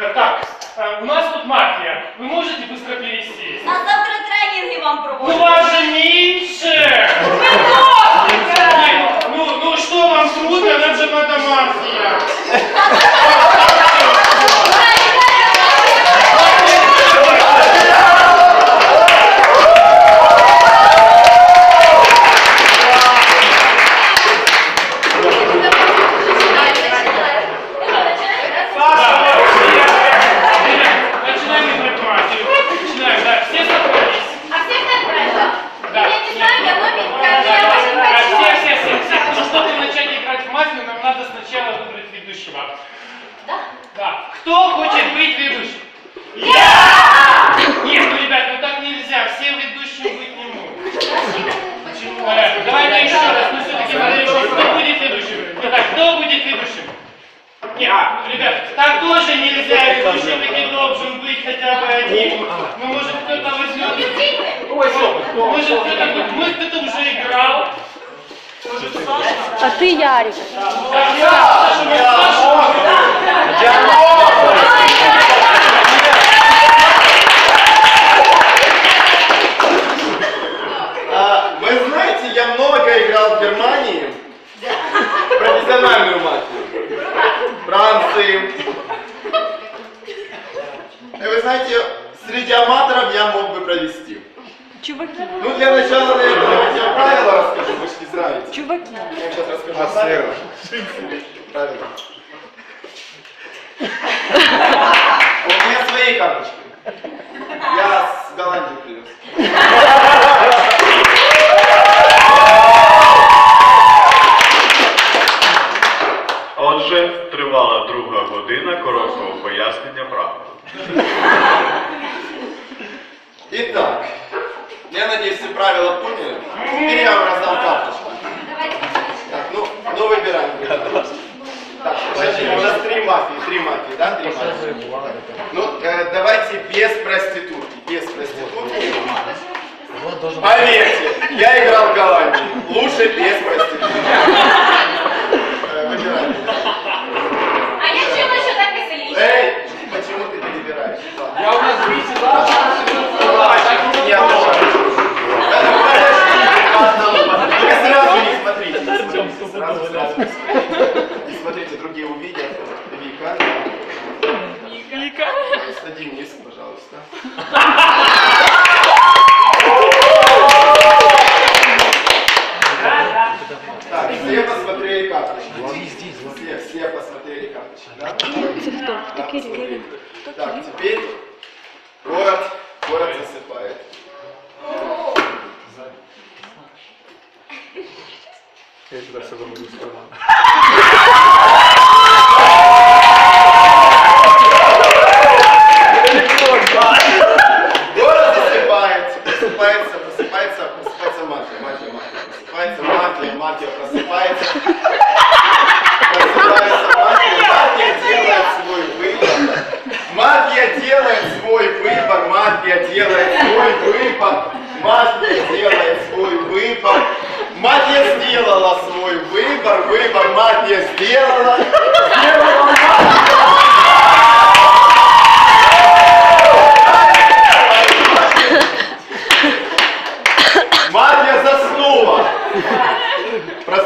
Э, Так, э, у нас тут мафия. Вы можете быстро пересесть? На завтра тренінги вам Ну проводять. вас же меньше! Нет, Ну, ну что вам трудно, нам же надо мафия. Начинаем играть мафию. Начинаем, да. Все собрались. А всіх так правильно? Да. Я не знаю, я номер Да, я да, вашим да, батькам. Все, все, все, все. Ну, чтобы начать играть в мафию, нам надо сначала выбрать ведущего. Да? Да. Кто хочет быть ведущим? Я! Нет, ну, ребят, ну так нельзя. Все ведущим быть не могут. Э, Давайте еще раз. Ну, все-таки, смотрите, кто будет ведущим? Итак, кто будет ведущим? Нет, ребят, так тоже нельзя. Ведущим таки должен быть хотя бы один. Ну, может, кто-то возьмет... Может, кто-то... Может, кто-то уже играл. А ты, Ярик. А, вы знаете, я много играл в Германии. Профессиональную мафию. Франции. И вы знаете, среди аматоров я мог бы провести. Чуваки. Ну, для начала, наверное, я правила расскажу, вы же не знаете. Чуваки. Я сейчас расскажу правила. Правила. У меня свои карточки. Я с Голландии привез. Отже, тривала друга година короткого пояснення правил. Итак, я надеюсь, все правила поняли. Теперь я вам раздам карточку. Так, ну, ну выбираем. Так, подожди, у нас три мафии, три мафии, да? Три мафии. Ну, э, давайте без проститутки, без проститутки. Поверьте, я играл в Голландии. Лучше без проститутки. Э, Выбираем. А я чула, що так веселіше. Эй, почему ты перебираешь? Ладно. Я у нас Я тоже. Подожди, по одному. Только сразу не смотрите. не смотрите, Сразу, сразу. не смотрите. Другие увидят. Вика. Вика. Просто Денис, пожалуйста. pra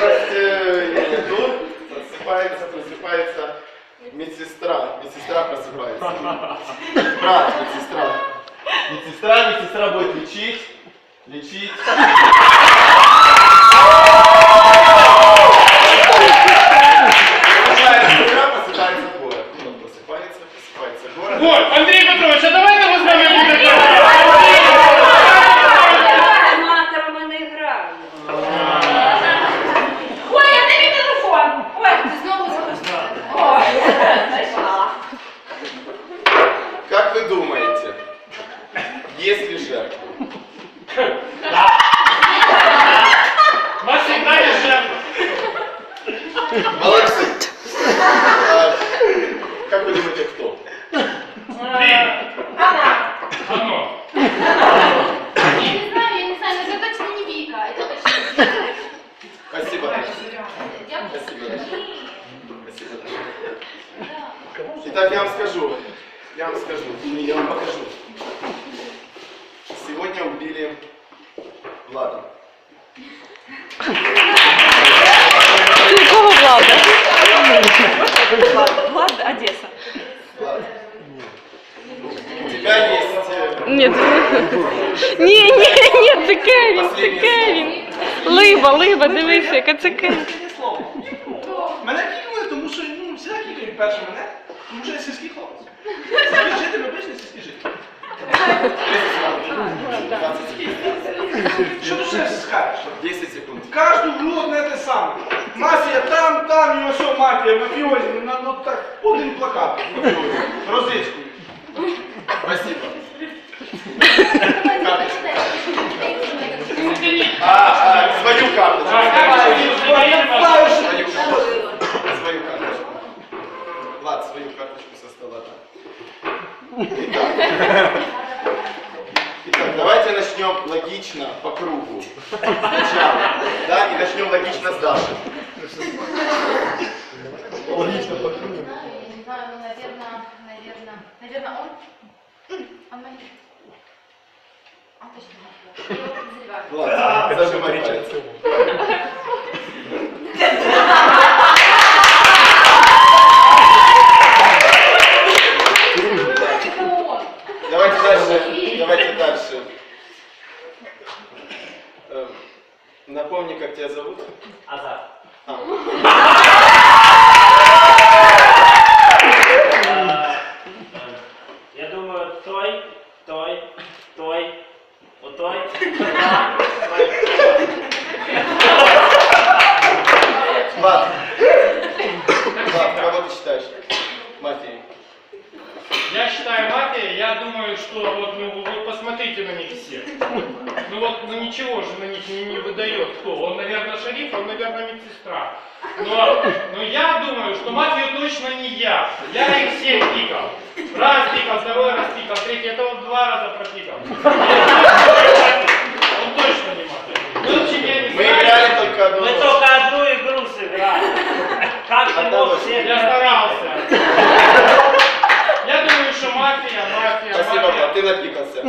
Засыпает э, тут. Просыпается, просыпается медсестра. Медсестра просыпается. Брат, медсестра. Медсестра, медсестра будет лечить. Лечить. Просыпается медсестра, просыпается город. Просыпается, просыпается город. Вот, Андрей Петрович, а давайте мы с вами будем Аматорами не граю. Ой, а де мій телефон? Ой, ти знову записала. Ой, знайшла. Итак, я вам скажу. Я вам скажу. Не, Я вам покажу. Сегодня убили Влада. Ти кого влада? Влад Одеса. Влад. У тебя есть... э, Ні, це- ні, ні, ні, це Кевін, це Кевін. Либа, либа, дивися, яка це Кевін. Таке слово. Мене кікнули, тому що ну, всі кікають перше мене, тому що я сільський хлопець. Сільський житель, обичний сільський житель. Що ти ще скажеш? 10 секунд. Кожну гру одне те саме. Мафія там, там і ось мафія, мафіозі, на ну так, один плакат. мафіозі, Розицькою. Спасибо. А, а, свою карточку. А, как же вы Знаю, що Свою карточку. Свою Итак. Итак, давайте начнем логично по кругу. Сначала. Да, и начнем логично с Даши. Логично по кругу. Не знаю, ну, наверное, наверное, наверное, он... Он моя. А, точно. Влад, зажимай палец. Tá. Точно не я. Я их всех пикал. Раз пикал, второй раз пикал, третий, это вот два раза пропикал. Он точно не мафия. Ну, я не Мы играли только одну Мы только одну игру сыграли. Как ты мог всех Я старался. Я думаю, что мафия, мафия, Спасибо, мафия. Влад, ты напикался.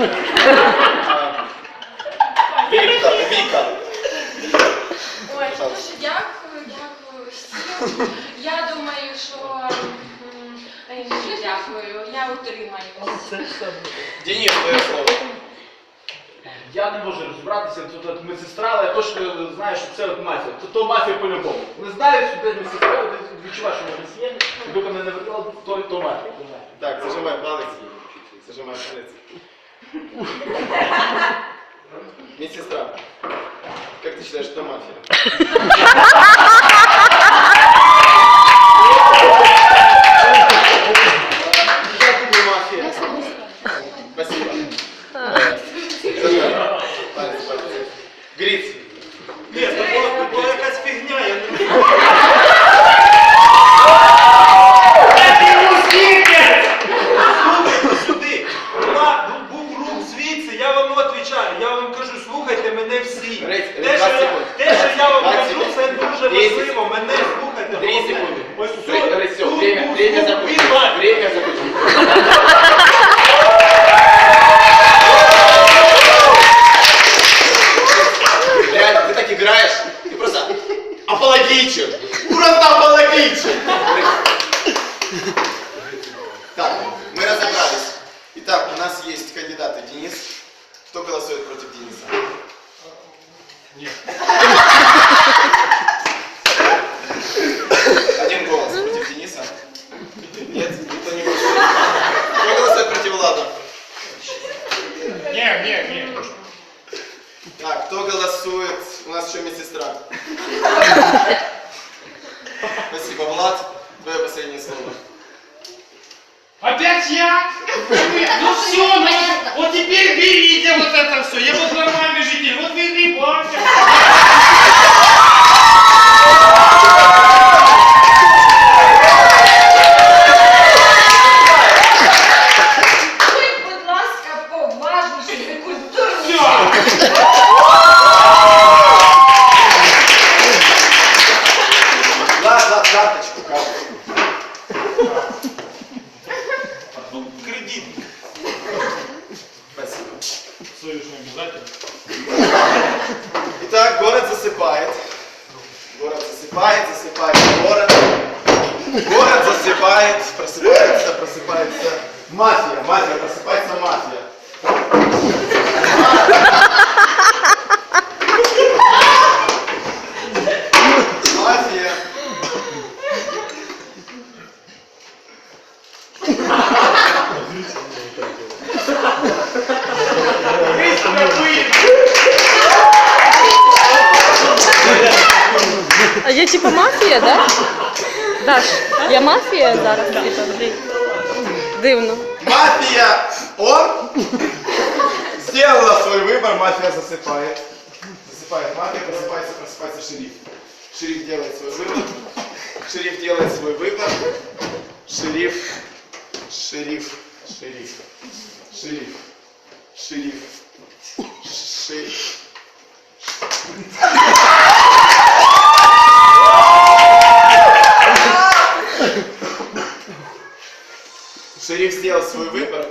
А, Вика, Вика. Ой, дякую, дякую всім. Я думаю, що... е, Ні, дякую, я утримаюсь. Денис, твое слово. Я не можу розібратися, тут от медсестра, але я точно знаю, що це от мафія. То, то мафія по-любому. Не знаю, що це медсестра, але відчуваю, що вона десь є. Якби мене не викликала, то, то мафія. то мафія. Так, зажимай палец. Зажимай палец. Медсестра, как ты считаешь, что мафия? Гриц. Ні, мафія, да? Даш, я мафія зараз? Дивно. Мафия, он сделала свой выбор, мафия засыпает. Засыпает мафия, просыпается, просыпается шериф. Шериф делает свой выбор. Шериф делает свой выбор. Шериф, шериф, шериф, шериф, шериф, шериф. Сделал свой выбор,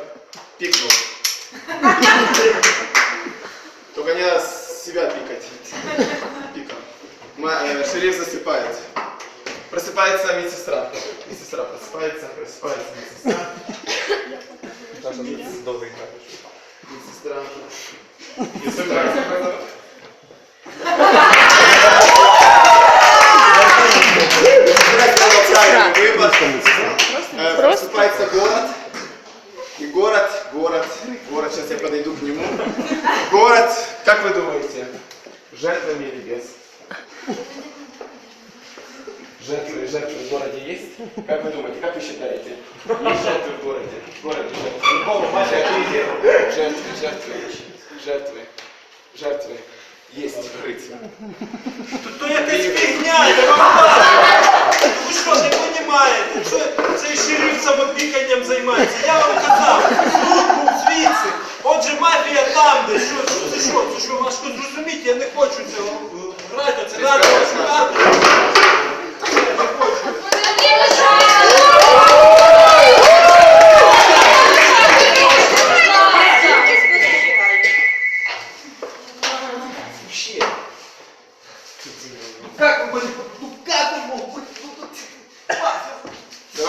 самопіканням займається? Я вам казав, тут був звідси. Отже, мафія там де Що, що, це що? Це що, важко зрозуміти? Я не хочу цього е, грати. Це надо вас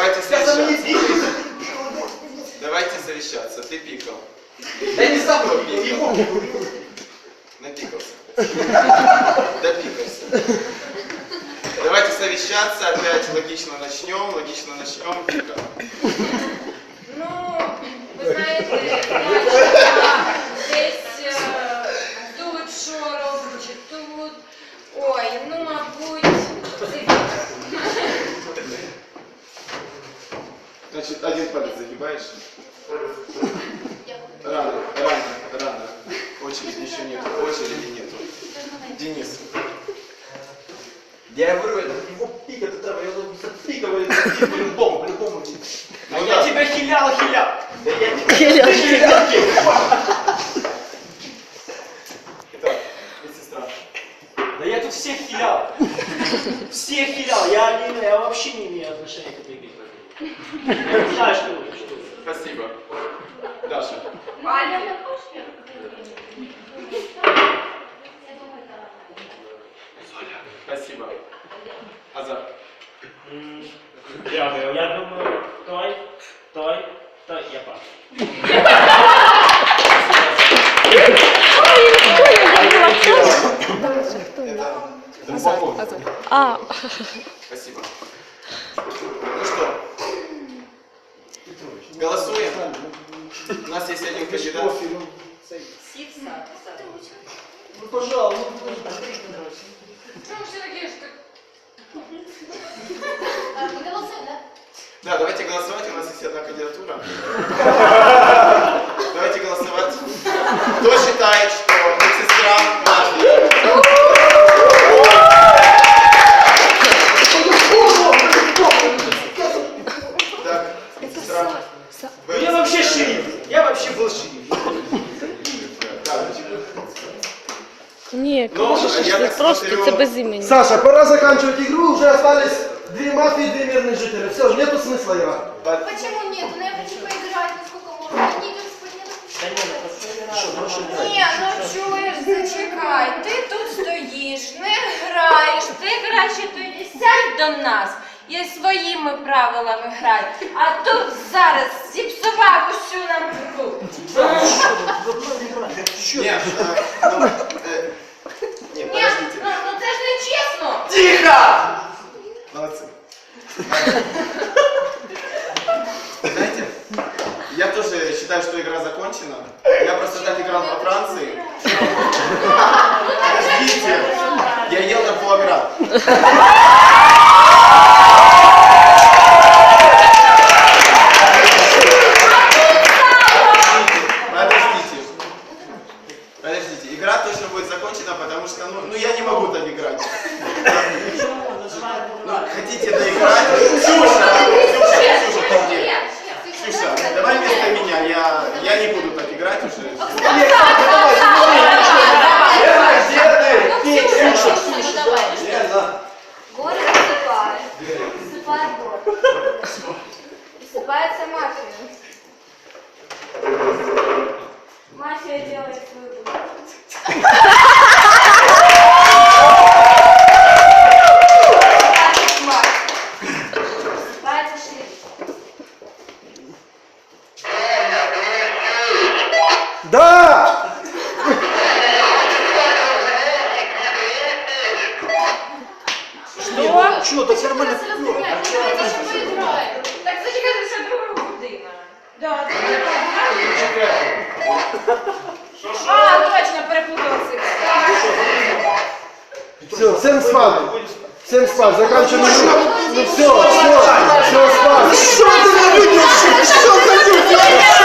Давайте совещаться. Давайте совещаться. Ты пикал. Я не сам его пикал? его. Напикался. Допикался. Давайте совещаться. Опять логично начнем. Логично начнем. Пикал. Ну, ви знаєте, бачила десь е, тут що робить, чи тут. Ой, ну, мабуть, це Значит, один загибаешь. Рано, рано, рано. Очереди еще нету. Очереди нету. Денис. Я говорю, это его пикать это треба, я его запикиваю, по-любому, по-любому. А я тебя хилял, хилял. Да я тебя Хилял. хилял, хилял. Итак, медсестра. Да я тут всех хилял. Всех хилял. Я, не, я вообще не имею отношения к этой битве. Я не знаю, что это. что это. Спасибо. Даша. Спасибо. Азар. Дякую. Я думаю, той, той, той, я пас. Это, это упаковка. А, Спасибо. Ну что? Голосуем. У нас есть один кандидат. Ну, пожалуйста. Чому все таке ж так? Ми голосуємо, так? Да, давайте голосовать. У нас есть одна кандидатура. остались две мафии и две мирные жители. Все, нету смысла играть. Почему нет? Ну я хочу поиграть, насколько можно. Не идет спать, не Ні, ну чуєш, зачекай, ти тут стоїш, не граєш, ти краще тоді сядь до нас і своїми правилами грай. А тут зараз зіпсував усю нам гру. Ну ну, нет, Ні, ну це ж не чесно. Тихо! Молодцы. Знаете, я тоже считаю, что игра закончена. Я просто так играл во Франции. Подождите, я ел на фуагра. Не буду так играть уже. що, так нормально фігура. Так зачекайте, це друга година. Так, Що. А, точно, переплутала цих. Все, всем спать. Всем спать. Заканчиваем. Ну все, все, все Що ти не за Що ти? за люди?